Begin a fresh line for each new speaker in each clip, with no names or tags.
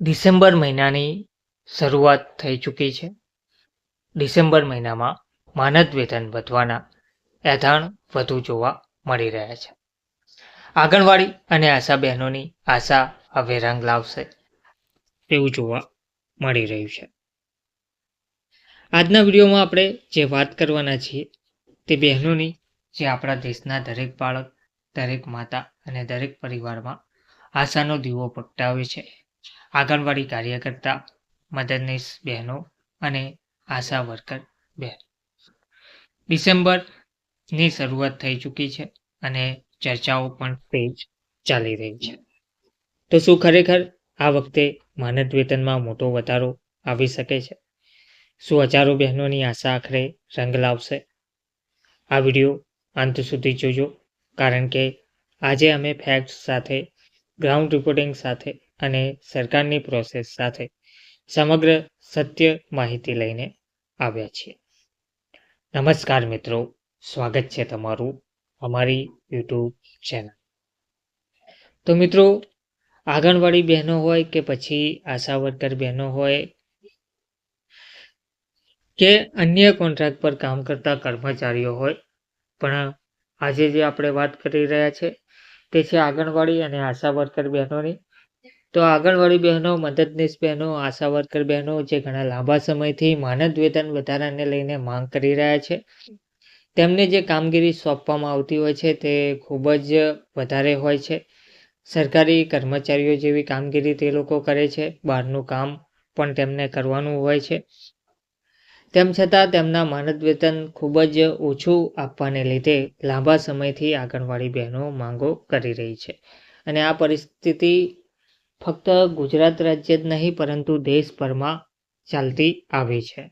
December મહિનાની શરૂઆત થઈ ચૂકી છે. ડિસેમ્બર મહિનામાં માનદ વેતન વધવાના એધાણ વધુ જોવા મળી રહ્યા છે. આંગણવાડી અને આશા બહેનોની આશા હવે રંગ લાવશે તેવું જોવા મળી રહ્યું છે. આજના વિડીયોમાં આપણે જે વાત કરવાના છીએ તે બહેનોની જે આપણા દેશના દરેક બાળક, દરેક માતા અને દરેક પરિવારમાં આશાનો દીવો પ્રગટાવે છે. આંગણવાડી કાર્યકર્તા, મદદનીશ બહેનો અને આશા વર્કર બહેન. ડિસેમ્બરની શરૂઆત થઈ ચૂકી છે અને ચર્ચાઓ પણ તેજ ચાલી રહી છે. તો શું ખરેખર આ વખતે માનદ વેતનમાં મોટો વધારો આવી શકે છે? શું હજારો બહેનોની આશા આખરે રંગ લાવશે? આ વીડિયો અંત સુધી જોજો, કારણ કે આજે અમે ફેક્ટ્સ સાથે ગ્રાઉન્ડ રિપોર્ટિંગ સાથે અને સરકારની પ્રોસેસ સાથે સમગ્ર સત્ય માહિતી લઈને આવ્યા છીએ. નમસ્કાર મિત્રો, સ્વાગત છે તમારું અમારી યુટ્યુબ ચેનલ તો મિત્રો, આંગણવાડી બહેનો હોય કે પછી આશા વર્કર બહેનો હોય કે અન્ય કોન્ટ્રાક્ટ પર કામ કરતા કર્મચારીઓ હોય, પણ આજે જે આપણે વાત કરી રહ્યા છે, તે છે આંગણવાડી અને આશા વર્કર બહેનોની તો આંગણવાડી બહેનો, મદદનીશ બહેનો, આશા વર્કર બહેનો જે ઘણા લાંબા સમયથી માનદ વેતન વધારાને લઈને માંગ કરી રહ્યા છે, તેમને જે કામગીરી સોંપવામાં આવતી હોય છે તે ખૂબ જ વધારે હોય છે. સરકારી કર્મચારીઓ જેવી કામગીરી તે લોકો કરે છે, બહારનું કામ પણ તેમને કરવાનું હોય છે. તેમ છતાં તેમના માનદ વેતન ખૂબ જ ઓછું આપવાને લીધે લાંબા સમયથી આંગણવાડી બહેનો માંગો કરી રહી છે. અને આ પરિસ્થિતિ ફક્ત ગુજરાત રાજ્ય જ નહીં, પરંતુ દેશભરમાં ચાલતી આવી છે.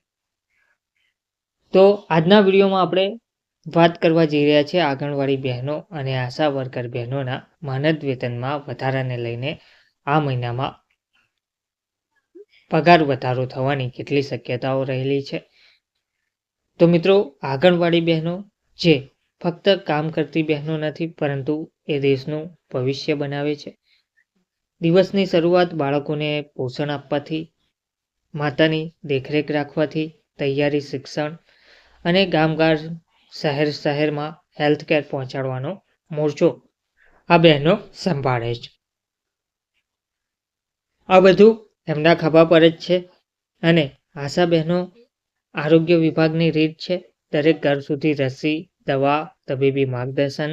તો આજના વિડીયોમાં આપણે વાત કરવા જઈ રહ્યા છીએ આંગણવાડી બહેનો અને આશા વર્કર બહેનોના માનદ વેતનમાં વધારાને લઈને આ મહિનામાં પગાર વધારો થવાની કેટલી શક્યતાઓ રહેલી છે. તો મિત્રો, આંગણવાડી બહેનો જે ફક્ત કામ કરતી બહેનો નથી, પરંતુ એ દેશનું ભવિષ્ય બનાવે છે. દિવસની શરૂઆત બાળકોને પોષણ આપવાથી, માતાની દેખરેખ રાખવાથી, તૈયારી, શિક્ષણ અને ગામગાર શહેર શહેરમાં હેલ્થ કેર પહોંચાડવાનો મોરચો આ બહેનો સંભાળે છે. આ બધું એમના ખભા પર જ છે અને આશા બહેનો આરોગ્ય વિભાગની રીત છે. દરેક ઘર સુધી રસી, દવા, તબીબી માર્ગદર્શન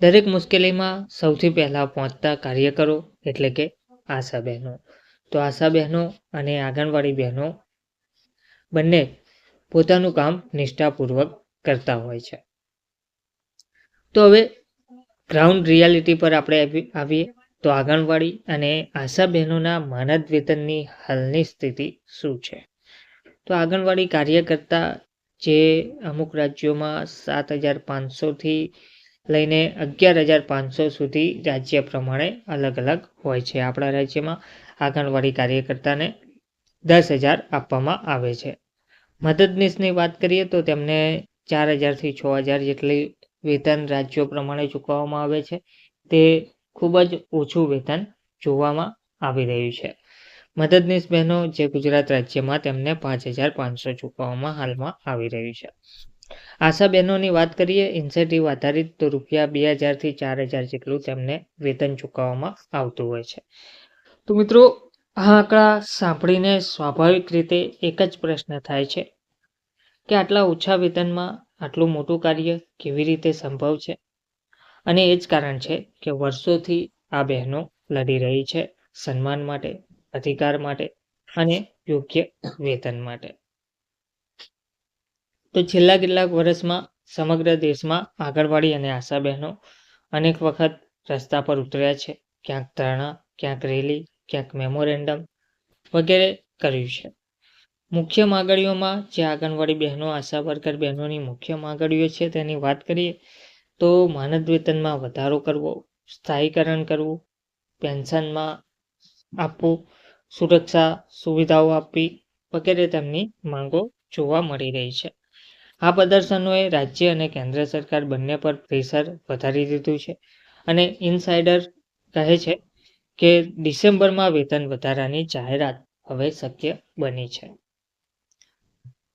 દરેક મુશ્કેલીમાં સૌથી પહેલાં પહોંચતા કાર્યકરો, એટલે કે આશા બહેનો. તો આશા બહેનો અને આંગણવાડી બહેનો બંને પોતાનું કામ નિષ્ઠાપૂર્વક કરતા હોય છે. તો હવે ગ્રાઉન્ડ રિયાલિટી પર આપણે આવીએ. તો આંગણવાડી અને આશા બહેનોના માનદ વેતનની હાલની સ્થિતિ શું છે? તો આંગણવાડી કાર્યકર્તા જે અમુક રાજ્યોમાં સાત હજાર પાંચસોથી લઈને અગિયાર હજાર પાંચસો સુધી રાજ્ય પ્રમાણે અલગ અલગ હોય છે. આપણા રાજ્યમાં આંગણવાડી કાર્યકર્તાને દસ હજાર આપવામાં આવે છે. મદદનીશની વાત કરીએ તો તેમને ચાર હજારથી છ હજાર જેટલી વેતન રાજ્યો પ્રમાણે ચૂકવવામાં આવે છે. તે ખૂબ જ ઓછું વેતન જોવામાં આવી રહ્યું છે. મદદનીશ બહેનો જે ગુજરાત રાજ્યમાં તેમને પાંચ હજાર પાંચસો ચૂકવવામાં હાલમાં આવી રહ્યું છે. આશા બહેનોની વાત કરીએ ઇન્સેન્ટિવ આધારિત તો રૂપિયા બે હજારથી ચાર હજાર જેટલું તેમને વેતન ચૂકવવામાં આવતું હોય છે. તો મિત્રો, આ આંકડા સાંભળીને સ્વાભાવિક રીતે એક જ પ્રશ્ન થાય છે કે આટલા ઓછા વેતનમાં આટલું મોટું કાર્ય કેવી રીતે સંભવ છે? અને એ જ કારણ છે કે વર્ષોથી આ બહેનો લડી રહી છે સન્માન માટે, અધિકાર માટે અને યોગ્ય વેતન માટે. તો છેલ્લા કેટલાક વર્ષમાં સમગ્ર દેશમાં આંગણવાડી અને આશા બહેનો અનેક વખત રસ્તા પર ઉતર્યા છે. ક્યાંક ધરણા, ક્યાંક રેલી, ક્યાંક મેમોરેન્ડમ વગેરે કર્યું છે. મુખ્ય માગણીઓમાં જે આંગણવાડી બહેનો, આશા વર્કર બહેનોની મુખ્ય માગણીઓ છે તેની વાત કરીએ તો માનદ વેતનમાં વધારો કરવો, સ્થાયીકરણ કરવું, પેન્શનમાં આપવું, સુરક્ષા સુવિધાઓ આપવી વગેરે તેમની માંગો જોવા મળી રહી છે. આ પ્રદર્શનોએ રાજ્ય અને કેન્દ્ર સરકાર બંને પર પ્રેશર વધારી દીધું છે. અને ઇનસાઇડર કહે છે કે ડિસેમ્બરમાં વેતન વધારાની જાહેરાત હવે શક્ય બની છે.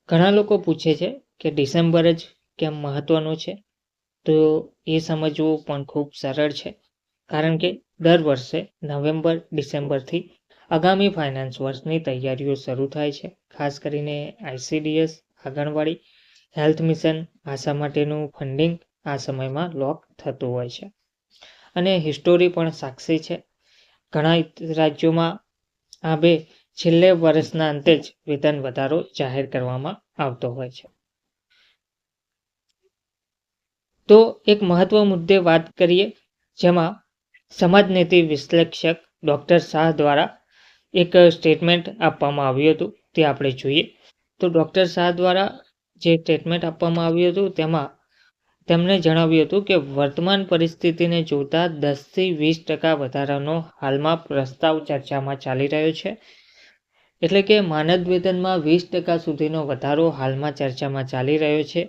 ઘણા લોકો પૂછે છે કે ડિસેમ્બર જ કેમ મહત્વનો છે? તો એ સમજવું પણ ખૂબ સરળ છે. કારણ કે દર વર્ષે નવેમ્બર, ડિસેમ્બરથી આગામી ફાઇનાન્સ વર્ષની તૈયારીઓ શરૂ થાય છે. ખાસ કરીને ICDS anganwadi health mission ASHA માટેનું ફંડિંગ આ સમયમાં લોક થતું હોય છે. અને હિસ્ટોરી પણ સાક્ષી છે. ઘણા રાજ્યોમાં આ બે છેલ્લે વર્ષના અંતે જ વેતન વધારો જાહેર કરવામાં આવતો હોય છે. તો એક મહત્વ મુદ્દે વાત કરીએ, જેમાં સમાજ નીતિ વિશ્લેષક ડૉક્ટર શાહ દ્વારા એક સ્ટેટમેન્ટ આપવામાં આવ્યું હતું. તે આપણે જોઈએ. તો ડૉક્ટર શાહ દ્વારા જે સ્ટેટમેન્ટ આપવામાં આવ્યું હતું, તેમાં તેમણે જણાવ્યું હતું કે વર્તમાન પરિસ્થિતિને જોતા દસથી વીસ ટકા વધારાનો હાલમાં પ્રસ્તાવ ચર્ચામાં ચાલી રહ્યો છે. એટલે કે માનદ વેતનમાં વીસ ટકા સુધીનો વધારો હાલમાં ચર્ચામાં ચાલી રહ્યો છે,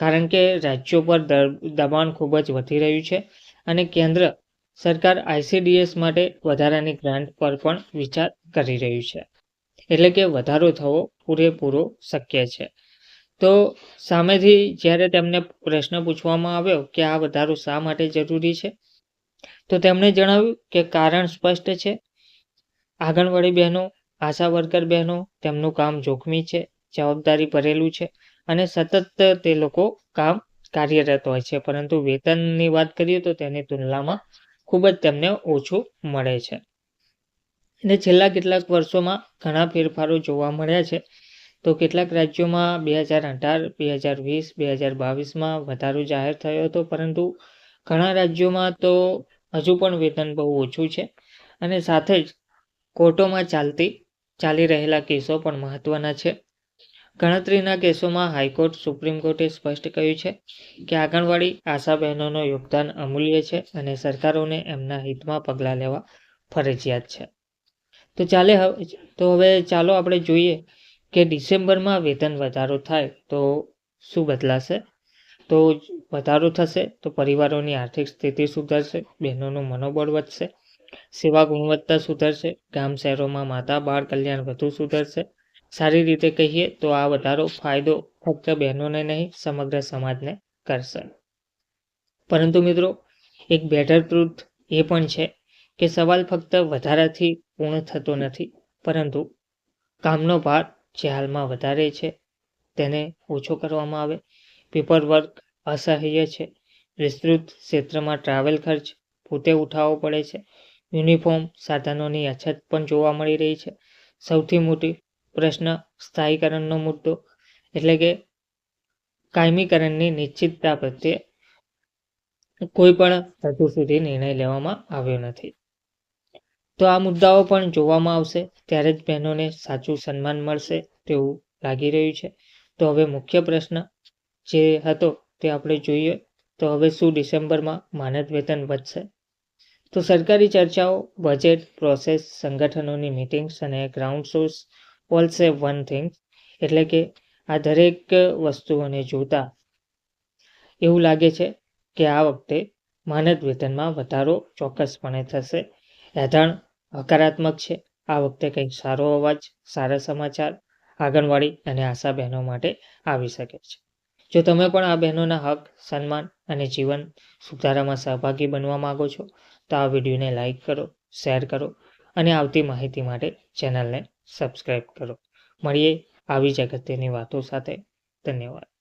કારણ કે રાજ્યો પર દબાણ ખૂબ જ વધી રહ્યું છે અને કેન્દ્ર સરકાર આઈસીડીએસ માટે વધારાની ગ્રાન્ટ પર પણ વિચાર કરી રહ્યું છે. એટલે કે વધારો થવો પૂરેપૂરો શક્ય છે. તો સામેથી જ્યારે તેમને પ્રશ્ન પૂછવામાં આવ્યો કે આ વધારો શા માટે જરૂરી છે, તો તેમણે જણાવ્યું કે કારણ સ્પષ્ટ છે. આંગણવાડી બહેનો, આશા વર્કર બહેનો, તેમનું કામ જોખમી છે, જવાબદારી ભરેલું છે અને સતત તે લોકો કામ કાર્યરત હોય છે. પરંતુ વેતનની વાત કરીએ તો તેની તુલનામાં ખૂબ જ તેમને ઓછું મળે છે. અને છેલ્લા કેટલાક વર્ષોમાં ઘણા ફેરફારો જોવા મળ્યા છે. તો કેટલાક રાજ્યોમાં બે હજાર અઢાર, બે હજાર વીસ, બે હજાર બાવીસમાં વધારો જાહેર થયો હતો, પરંતુ ઘણા રાજ્યોમાં તો હજુ પણ વેતન બહુ ઓછું છે. અને સાથે જ કોર્ટોમાં ચાલતી, ચાલી રહેલા કેસો પણ મહત્વના છે. ગણતરીના કેસોમાં હાઈકોર્ટ, સુપ્રીમ કોર્ટે સ્પષ્ટ કહ્યું છે કે આંગણવાડી આશા બહેનોનો યોગદાન અમૂલ્ય છે અને સરકારોને એમના હિતમાં પગલાં લેવા ફરજિયાત છે. તો ચાલે તો હવે ચાલો આપણે જોઈએ કે ડિસેમ્બરમાં વેતન વધારો થાય તો શું બદલાશે? તો વધારો થશે, તો પરિવારોની આર્થિક સ્થિતિ સુધરશે, બહેનોનું મનોબળ વધશે, સેવા ગુણવત્તા સુધરશે, ગામ શહેરોમાં માતા, બાળ કલ્યાણ વધુ સુધરશે. સારી રીતે કહીએ તો આ વધારો ફાયદો ફક્ત બહેનોને નહીં, સમગ્ર સમાજને કરશે. પરંતુ મિત્રો, એક બેટર ટ્રુથ એ પણ છે કે સવાલ ફક્ત વધારાથી પૂર્ણ થતો નથી, પરંતુ કામનો ભાર જે હાલમાં વધારે છે, તેને ઓછો કરવામાં આવે. પેપર વર્ક અસહ્ય છે. વિસ્તૃત ક્ષેત્રમાં ટ્રાવેલ ખર્ચ પોતે ઉઠાવવો પડે છે. યુનિફોર્મ સાધનોની અછત પણ જોવા મળી રહી છે. સૌથી મોટી પ્રશ્ન સ્થાયીકરણનો મુદ્દો, એટલે કે કાયમીકરણની નિશ્ચિતતા પ્રત્યે કોઈ પણ હજુ સુધી નિર્ણય લેવામાં આવ્યો નથી. તો આ મુદ્દાઓ પણ જોવામાં આવશે, ત્યારે જ બહેનોને સાચું સન્માન મળશે તેવું લાગી રહ્યું છે. તો હવે મુખ્ય પ્રશ્ન જે હતો તે આપણે જોઈએ, તો હવે શું ડિસેમ્બરમાં માનદ વેતન વધશે? તો સરકારી ચર્ચાઓ બજેટ પ્રોસેસ સંગઠનોની મિટિંગ્સ અને ground source all say one thing એટલે કે આ દરેક વસ્તુઓને જોતા એવું લાગે છે કે આ વખતે માનદ વેતનમાં વધારો ચોક્કસપણે થશે. એધાણ હકારાત્મક છે. આ વખતે કંઈક સારો અવાજ, સારા સમાચાર, આંગણવાડી અને આશા બહેનો માટે આવી શકે છે. જો તમે પણ આ બહેનોના હક, સન્માન અને જીવન સુધારામાં સહભાગી બનવા માગો છો, તો આ વિડીયોને લાઈક કરો, શેર કરો અને આવતી માહિતી માટે ચેનલને સબસ્ક્રાઈબ કરો. મળીએ આવી જ અગત્યની વાતો સાથે. ધન્યવાદ.